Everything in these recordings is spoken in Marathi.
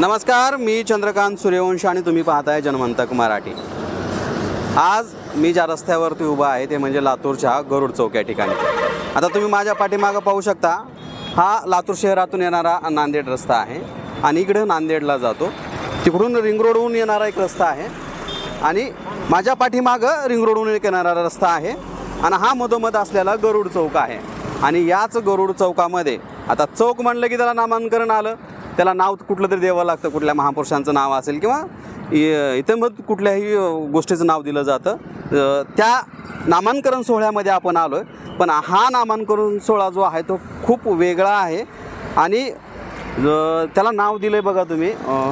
नमस्कार मी चंद्रकांत सूर्यवंश आणि तुम्ही पाहताय जनमंतक मराठी. आज मी ज्या रस्त्यावरती उभा आहे ते म्हणजे लातूरच्या गरुड चौक या ठिकाणी. आता तुम्ही माझ्या पाठीमागं पाहू शकता हा लातूर शहरातून येणारा नांदेड रस्ता आहे आणि इकडं नांदेडला जातो. तिकडून रिंग रोडहून येणारा एक रस्ता आहे आणि माझ्या पाठीमागं रिंग रोडहून एक येणारा रस्ता आहे आणि हा मधोमध असलेला गरुड चौक आहे. आणि याच गरुड चौकामध्ये आता चौक म्हणलं की त्याला नामांकन आलं त्याला नाव कुठलं तरी द्यावं लागतं कुठल्या महापुरुषांचं नाव असेल किंवा इथं मग कुठल्याही गोष्टीचं नाव दिलं जातं. त्या नामांकन सोहळ्यामध्ये आपण आलो आहे पण हा नामांकन सोहळा जो आहे तो खूप वेगळा आहे. आणि त्याला नाव दिलं आहे बघा तुम्ही अ,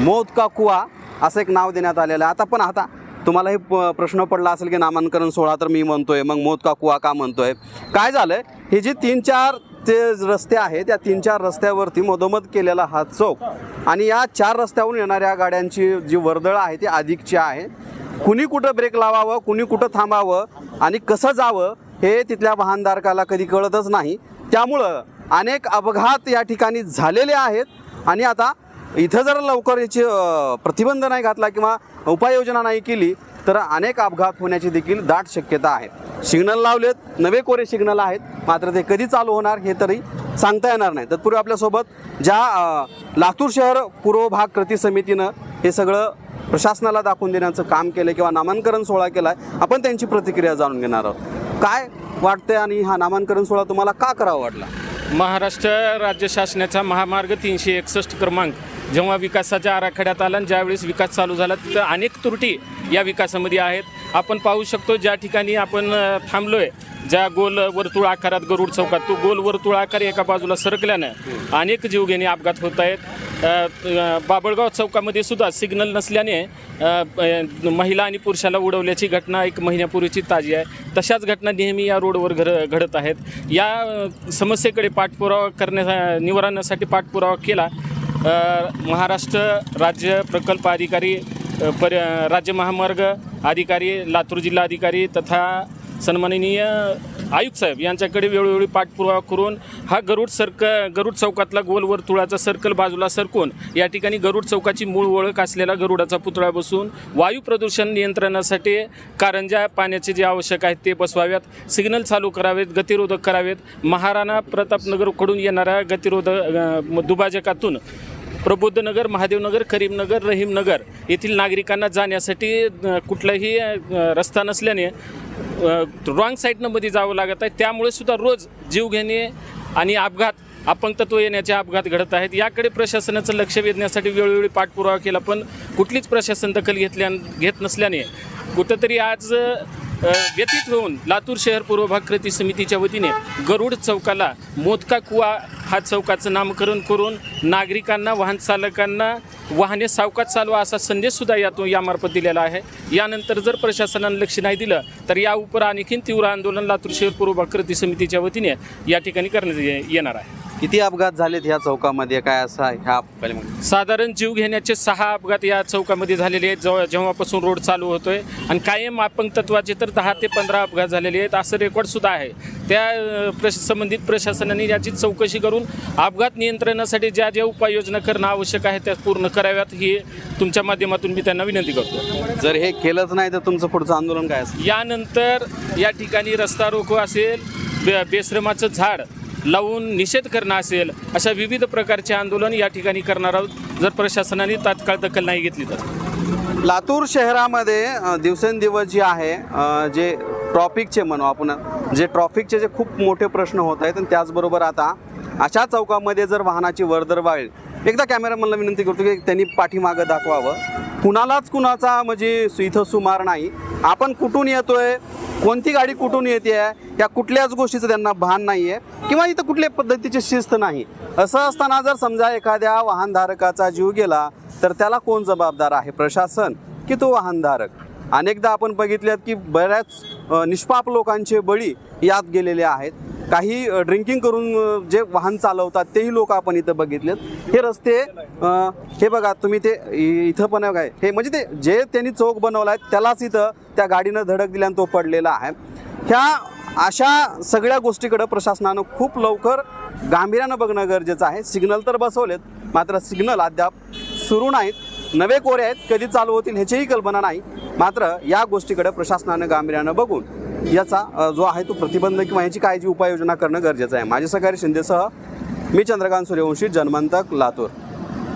मौत का कुवा असं एक नाव देण्यात आलेलं आहे. आता पण आता तुम्हाला हे प- प्रश्न पडला असेल की नामांकरण सोहळा तर मी म्हणतोय मग मोत का कुवा का म्हणतोय? काय आहे हे जे तीन चार ते रस्ते आहे त्या तीन चार रस्त्यावरती मधोमध केलेला हा चौक. आणि या चार रस्त्याहून येणाऱ्या गाड्यांची जी वर्दळ आहे ती अधिकची आहे. कुणी कुठं ब्रेक लावावं कुणी कुठं थांबावं आणि कसं जावं हे तिथल्या वाहनधारकाला कधी कळतच नाही. त्यामुळं अनेक अपघात या ठिकाणी झालेले आहेत. आणि आता इथं जर लवकर याची प्रतिबंध नाही घातला किंवा उपाययोजना नाही केली तर अनेक अपघात होण्याची देखील दाट शक्यता आहे. सिग्नल लावलेत नवे कोरे सिग्नल आहेत. मात्र ते कधी चालू होणार हे तरी सांगता येणार नाही. तत्पूर्वी आपल्यासोबत ज्या लातूर शहर पूर्व भाग कृती समितीनं हे सगळं प्रशासनाला दाखवून देण्याचं काम केलं किंवा नामांकन सोहळा केला आहे आपण त्यांची प्रतिक्रिया जाणून घेणार आहोत. काय वाटते आणि हा नामांकन सोहळा तुम्हाला का करावा वाटला? महाराष्ट्र राज्य शासनाचा महामार्ग तीनशे एकसष्ट क्रमांक. जेव्हा विकासाच्या आराखड्यात आला आणि ज्यावेळेस विकास चालू झाला तिथं अनेक त्रुटी या विकासामध्ये आहेत. आपण पाहू शकतो ज्या ठिकाणी आपण थांबलो थांबलोय ज्या गोल वर्तुळ आकारात गरुड चौकात तो गोल वर्तुळ आकार एका बाजूला सरकल्यानं अनेक जीवघेणे अपघात होत आहेत. बाबळगाव चौकामध्ये सुद्धा सिग्नल नसल्याने महिला आणि पुरुषाला उडवल्याची घटना एक महिन्यापूर्वीची ताजी आहे. तशाच घटना नेहमी या रोडवर घड घडत आहेत. या समस्येकडे पाठपुरावा करण्या निवारणासाठी पाठपुरावा केला महाराष्ट्र राज्य प्रकल्प अधिकारी पर राज्य महामार्ग अधिकारी लातूर जिल्हा अधिकारी तथा सन्माननीय आयुक्त साहेब यांच्याकडे वेळोवेळी पाठपुरावा करून हा गरुड सर्क गरुड चौकातला गोल वर्तुळाचा सर्कल बाजूला सरकून या ठिकाणी गरुड चौकाची मूळ ओळख असलेला गरुडाचा पुतळा बसून वायू प्रदूषण नियंत्रणासाठी कारंजा पाण्याचे जे आवश्यक आहेत ते बसवाव्यात. सिग्नल चालू करावेत गतिरोधक करावेत. महाराणा प्रतापनगरकडून येणाऱ्या गतिरोधक दुभाजकातून प्रबोधनगर महादेवनगर करीमनगर रहीमनगर येथील नागरिकांना जाण्यासाठी कुठलाही रस्ता नसल्याने रॉंग साईडनं मध्ये जावं लागत आहे. त्यामुळे सुद्धा रोज जीव घेणे आणि अपघात अपंगत्व येण्याचे अपघात घडत आहेत. याकडे प्रशासनाचं लक्ष वेधण्यासाठी वेळोवेळी पाठपुरावा केला पण कुठलीच प्रशासन दखल घेतल्या घेत नसल्याने कुठंतरी आज व्यतीत होऊन लातूर शहर पूर्व भाग कृती समितीच्या वतीने गरुड चौकाला मोदका कुवा हा चौकाचं नामकरण करून नागरिकांना वाहन चालकांना वाहने सावकात चालवा असा संदेशसुद्धा यातून यामार्फत दिलेला आहे. यानंतर जर प्रशासनानं लक्ष नाही दिलं तर या उपर आणखीन तीव्र आंदोलन लातूर शहर पूर्व कृती समितीच्या वतीने या ठिकाणी करण्यात ये- येणार आहे. किती अपघात झालेत ह्या चौकामध्ये? काय असा ह्या? साधारण जीव घेण्याचे सहा अपघात या चौकामध्ये झालेले आहेत जेव्हा जेव्हापासून रोड चालू होतोय. आणि कायम अपंगत्वाचे तर दहा ते पंधरा अपघात झालेले आहेत. असं रेकॉर्डसुद्धा आहे. त्या अ, प्रश संबंधित प्रशासनाने याची चौकशी करून अपघात नियंत्रणासाठी ज्या ज्या उपाययोजना करणं आवश्यक आहे त्या पूर्ण कराव्यात. ही तुमच्या माध्यमातून मी त्यांना विनंती करतो. जर हे केलंच नाही तर तुमचं पुढचं आंदोलन काय असेल? यानंतर या ठिकाणी रस्ता रोको असेल बे बेश्रमाचं झाड लावून निषेध करणं असेल अशा विविध प्रकारचे आंदोलन या ठिकाणी करणार आहोत. जर प्रशासनाने तात्काळ दखल नाही घेतली तर. लातूर शहरामध्ये दिवसेंदिवस जे आहे जे ट्रॉफिकचे म्हणू आपण जे ट्रॉफिकचे जे खूप मोठे प्रश्न होत आहेत आणि त्याचबरोबर आता अशा चौकामध्ये जर वाहनाची वर्दळ वाढेल एकदा कॅमेरामनला विनंती करतो की त्यांनी पाठीमागं दाखवावं. कुणालाच कुणाचा म्हणजे सु- इथं सुमार नाही. आपण कुठून येतोय? कोणती गाडी कुठून येते आहे? या कुठल्याच गोष्टीचं त्यांना भान नाही आहे किंवा इथं कुठल्या पद्धतीची शिस्त नाही. असं असताना जर समजा एखाद्या वाहनधारकाचा जीव गेला तर त्याला कोण जबाबदार आहे? प्रशासन की तो वाहनधारक? अनेकदा आपण बघितल्यात की बऱ्याच निष्पाप लोकांचे बळी यात गेलेले आहेत. काही ड्रिंकिंग करून जे वाहन चालवतात तेही लोक आपण इथं बघितलेत. हे रस्ते हे बघा तुम्ही ते इथं पण काय हे म्हणजे ते जे त्यांनी चौक बनवला आहे त्यालाच इथं त्या गाडीनं धडक दिल्यानं तो पडलेला आहे. ह्या अशा सगळ्या गोष्टीकडं प्रशासनानं खूप लवकर गांभीर्यानं बघणं गरजेचं आहे. सिग्नल तर बसवलेत मात्र सिग्नल अद्याप सुरू नाहीत. नवे कोरे आहेत कधी चालू होतील ह्याचीही कल्पना नाही. मात्र या गोष्टीकडे प्रशासनानं गांभीर्यानं बघून याचा जो आहे तो प्रतिबंध किंवा याची काळजी उपाययोजना करणं गरजेचं आहे. माझे सहकारी शिंदेसह मी चंद्रकांत सूर्यवंशी जन्मंतक लातूर.